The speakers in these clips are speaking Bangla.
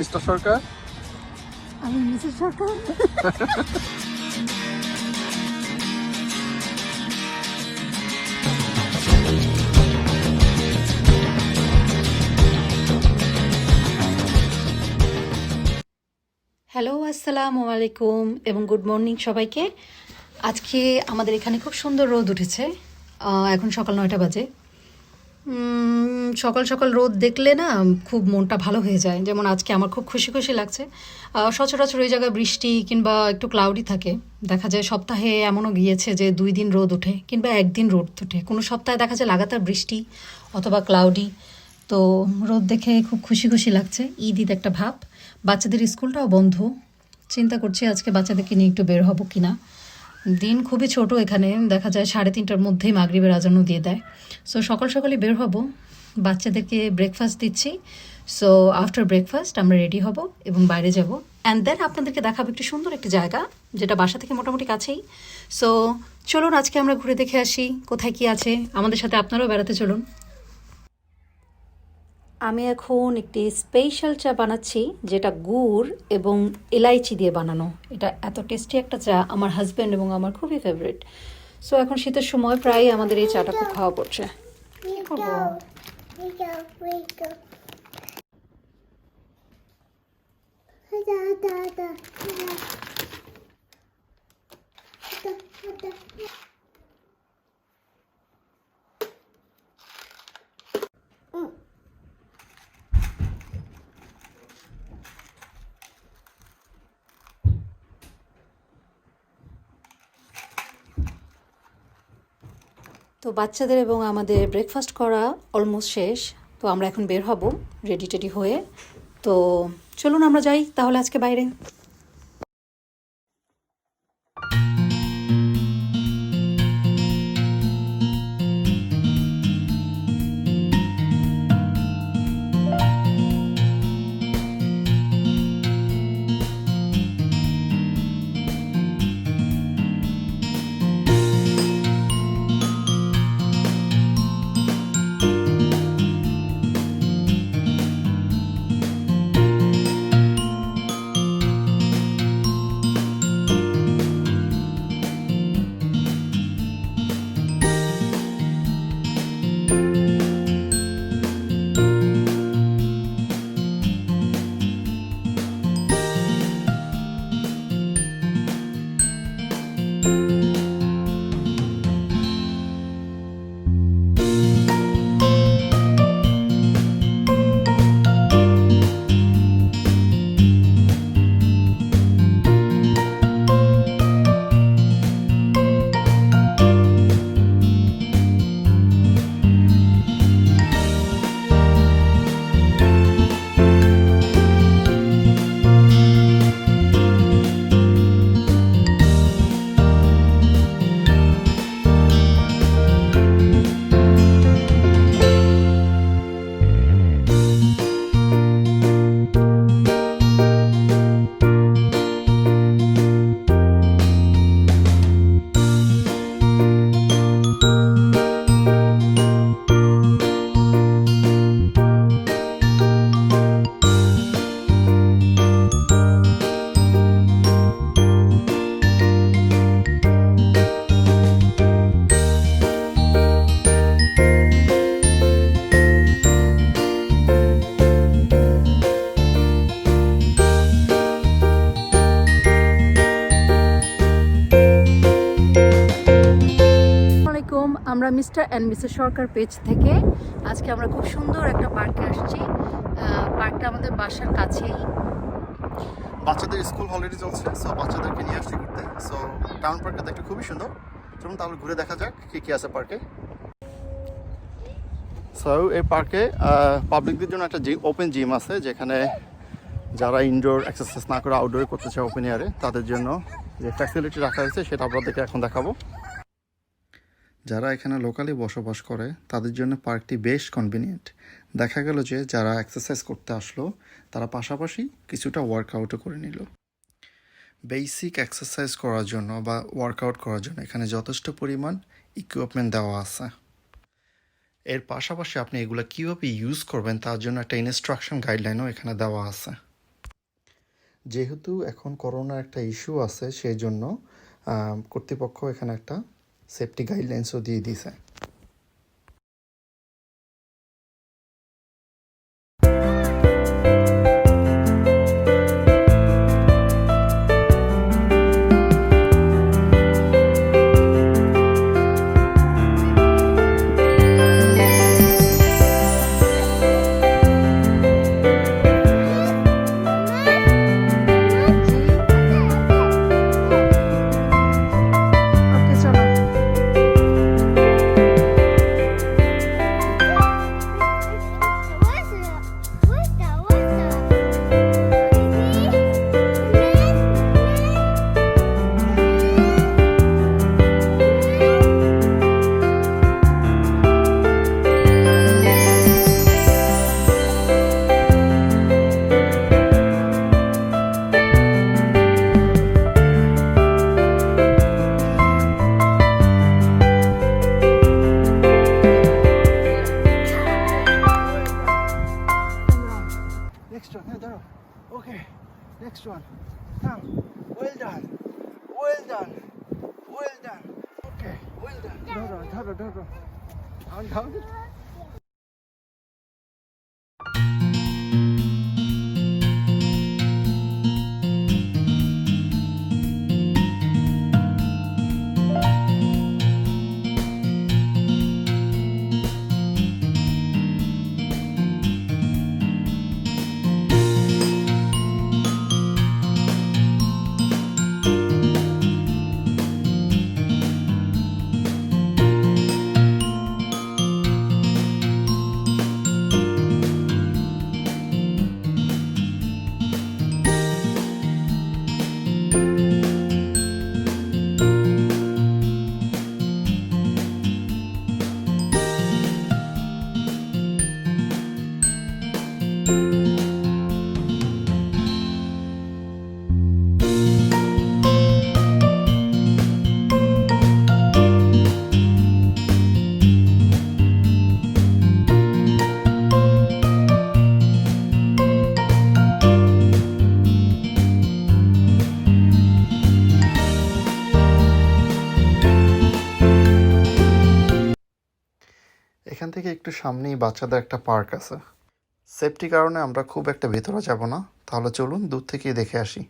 মিস্টার সরকার? আমি মিসেস সরকার। হ্যালো আসসালামু আলাইকুম এবং গুড মর্নিং সবাইকে। আজকে আমাদের এখানে খুব সুন্দর রোদ উঠেছে। এখন সকাল নয়টা বাজে। সকাল সকাল রোদ দেখলে না খুব মনটা ভালো হয়ে যায়। যেমন আজকে আমার খুব খুশি খুশি লাগছে। সচরাচর ওই জায়গায় বৃষ্টি কিংবা একটু ক্লাউডি থাকে। দেখা যায় সপ্তাহে এমনও গিয়েছে যে দুই দিন রোদ ওঠে কিংবা একদিন রোদ ওঠে। কোনো সপ্তাহে দেখা যায় লাগাতার বৃষ্টি অথবা ক্লাউডি তো রোদ দেখে খুব খুশি খুশি লাগছে। ঈদ ঈদ একটা ভাব। বাচ্চাদের স্কুলটাও বন্ধ। চিন্তা করছি আজকে বাচ্চাদেরকে নিয়ে একটু বের হব কিনা। দিন খুবই ছোট এখানে, দেখা যায় সাড়ে তিনটার মধ্যেই মাগরিবের আজানও দিয়ে দেয়। সো সকাল সকালে বের হব, বাচ্চাদেরকে ব্রেকফাস্ট দিচ্ছি। সো আফটার ব্রেকফাস্ট আমরা রেডি হব এবং বাইরে যাব। অ্যান্ড দেন আপনাদেরকে দেখাবো একটি সুন্দর একটি জায়গা, যেটা বাসা থেকে মোটামুটি কাছেই। সো চলুন আজকে আমরা ঘুরে দেখে আসি, কোথায় কি আছে। আমাদের সাথে আপনারাও বেড়াতে চলুন। আমি এখন একটি স্পেশাল চা বানাচ্ছি যেটা গুড় এবং এলাইচি দিয়ে বানানো। এটা এত টেস্টি একটা চা আমার হাজব্যান্ড এবং আমার খুবই ফেভারিট সো এখন শীতের সময় প্রায় আমাদের এই চাটা খুব খাওয়া পড়ছে। করব? তো বাচ্চাদের এবং আমাদের ব্রেকফাস্ট করা অলমোস্ট শেষ, তো আমরা এখন বের হব রেডি টেডি হয়ে। তো চলুন আমরা যাই, তাহলে আজকে বাইরে। Mr and Mrs Sarkar page থেকে আজকে আমরা খুব সুন্দর একটা পার্কে আসছি। পার্কটা আমাদের বাসার কাছেই। বাচ্চাদের স্কুল অলরেডি চলছে সো বাচ্চাদেরকে নিয়ে আসছি ঘুরতে। সো টাউন পার্কটা দেখতে খুবই সুন্দর। চলুন তাহলে ঘুরে দেখা যাক কি কি আছে পার্কে সো এই পার্কে পাবলিকদের জন্য একটা জিম ওপেন জিম আছে, যেখানে যারা ইনডোর এক্সারসাইজ না করে আউটডোরে করতে চায় ওপেন এয়ারে তাদের জন্য যে ফ্যাসিলিটি রাখা হয়েছে, সেটা আপনাদেরকে এখন দেখাবো। যারা এখানে লোকালি বসবাস করে, তাদের জন্য পার্কটি বেশ কনভিনিয়েন্ট দেখা গেল যে যারা এক্সারসাইজ করতে আসলো, তারা পাশাপাশি কিছুটা ওয়ার্কআউটও করে নিল। বেসিক এক্সারসাইজ করার জন্য বা ওয়ার্কআউট করার জন্য এখানে যথেষ্ট পরিমাণ ইকুইপমেন্ট দেওয়া আছে। এর পাশাপাশি আপনি এগুলো কীভাবে ইউজ করবেন, তার জন্য একটা ইনস্ট্রাকশন গাইডলাইনও এখানে দেওয়া আছে। যেহেতু এখন করোনার একটা ইস্যু আছে সেই জন্য কর্তৃপক্ষ এখানে একটা সেফটি গাইডলাইন্সও দিয়ে দিয়েছে। 着，他着，躺躺。একটু সামনেই বাচ্চাদের একটা পার্ক আছে। সেফটি কারণে আমরা খুব একটা ভেতরে যাব না। তাহলে চলুন দূর থেকেই দেখে আসি।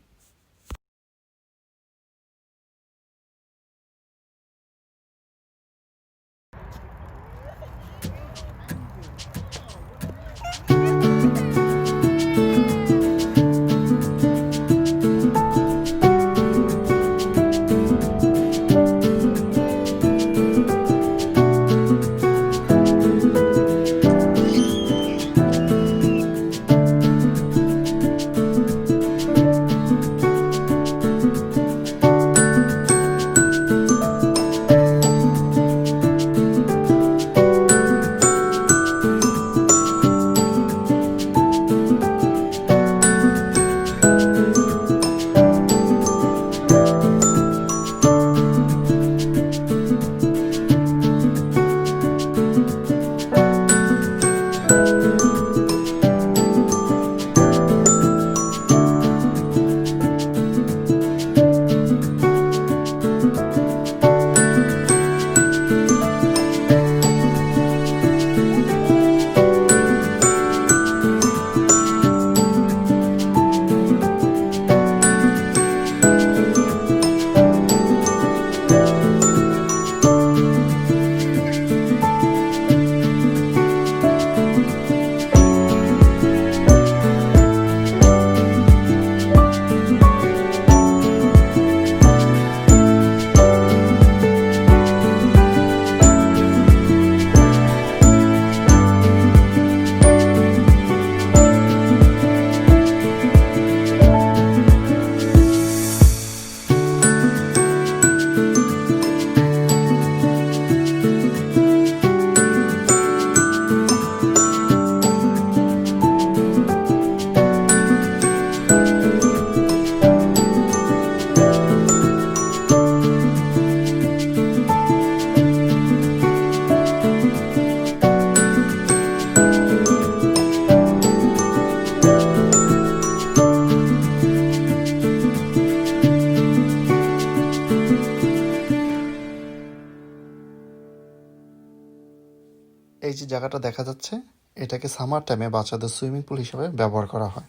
জায়গাটা দেখা যাচ্ছে, এটাকে সামার টাইমে বাচ্চাদের সুইমিং পুল হিসাবে ব্যবহার করা হয়।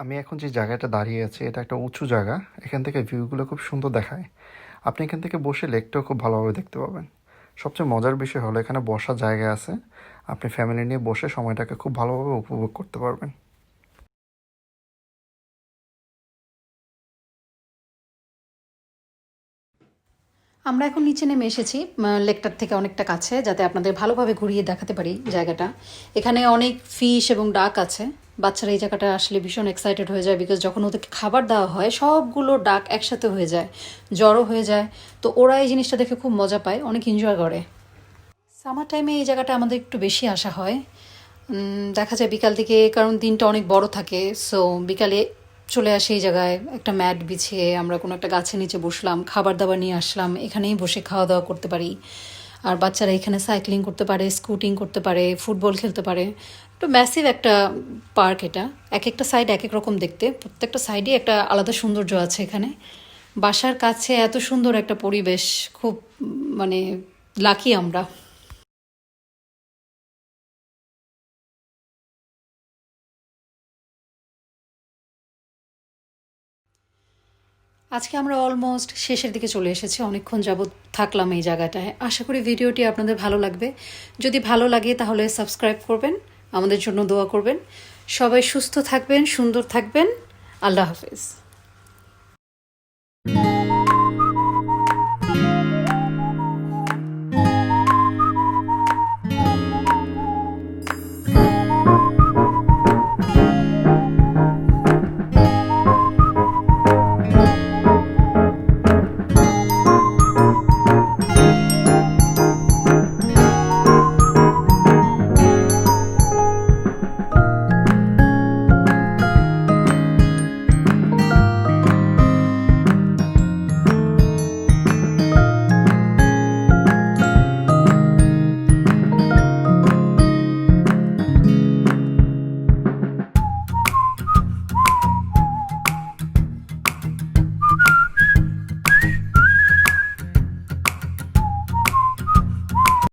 আমি এখন যে জায়গাটা দাঁড়িয়ে আছি, এটা একটা উঁচু জায়গা, এখান থেকে ভিউগুলো খুব সুন্দর দেখায়। আপনি এখান থেকে বসে লেকটাও খুব ভালোভাবে দেখতে পাবেন। সবচেয়ে মজার বিষয় হলো, এখানে বসার জায়গা আছে। আপনি ফ্যামিলি নিয়ে বসে সময়টাকে খুব ভালোভাবে উপভোগ করতে পারবেন। আমরা এখন নিচে নেমে এসেছি লেকটার থেকে অনেকটা কাছে, যাতে আপনাদের ভালোভাবে ঘুরিয়ে দেখাতে পারি জায়গাটা। এখানে অনেক ফিশ এবং ডাক আছে। বাচ্চারা এই জায়গাটা আসলে ভীষণ এক্সাইটেড হয়ে যায় বিকজ যখন ওদেরকে খাবার দেওয়া হয়, সবগুলো ডাক একসাথে হয়ে যায়, জড়ো হয়ে যায়। তো ওরা এই জিনিসটা দেখে খুব মজা পায়, অনেক এনজয় করে। সামার টাইমে এই জায়গাটা আমাদের একটু বেশি আসা হয়। দেখা যায় বিকাল দিকে, কারণ দিনটা অনেক বড় থাকে সো বিকালে চলে আসি এই জায়গায়, একটা ম্যাট বিছিয়ে আমরা কোনো একটা গাছের নিচে বসলাম খাবার দাবার নিয়ে আসলাম, এখানেই বসে খাওয়া দাওয়া করতে পারি। আর বাচ্চারা এখানে সাইক্লিং করতে পারে স্কুটিং করতে পারে ফুটবল খেলতে পারে। একটু ম্যাসিভ একটা পার্ক এটা। এক একটা সাইড এক এক রকম দেখতে। প্রত্যেকটা সাইডে একটা আলাদা সৌন্দর্য আছে এখানে। বাসার কাছে এত সুন্দর একটা পরিবেশ, খুব মানে লাকি আমরা। আজকে আমরা অলমোস্ট শেষের দিকে চলে এসেছি, অনেকক্ষণ যাবৎ থাকলাম এই জায়গাটায়। আশা করি ভিডিওটি আপনাদের ভালো লাগবে। যদি ভালো লাগে তাহলে সাবস্ক্রাইব করবেন, আমাদের জন্য দোয়া করবেন। সবাই সুস্থ থাকবেন, সুন্দর থাকবেন। আল্লাহ হাফেজ।